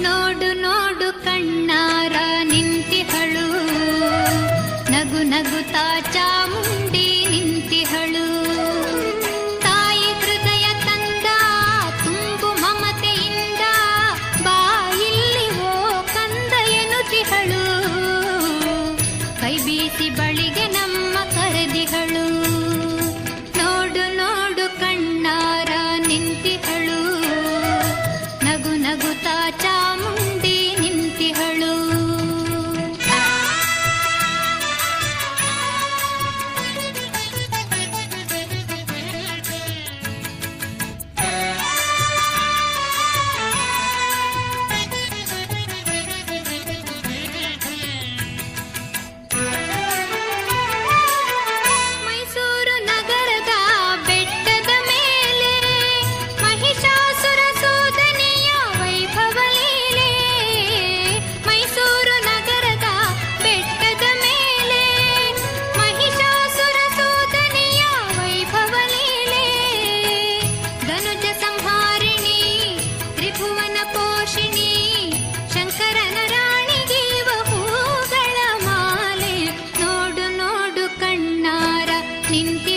ನೋಡು ನೋಡು ಕಣ್ಣಾರ ನಿಂತಿಹಳು. ನಗು ನಗುತ್ತಾ ಚಾಮುಂಡಿ ನಿಂತಿಹಳು. ತಾಯಿ ಹೃದಯ ತಂದ, ತುಂಬು ಮಮತೆಯಿಂದ ಬಾಯಿಲ್ಲಿ ಓ ಕಂದ ಎನುತಿಹಳು ಕೈ ಬೀಸಿ ಬಳಿಗೆ ನಮ್ಮ ಕರೆದಿಹಳು. ನೋಡು ನೋಡು ಕಣ್ಣಾರ sin ti.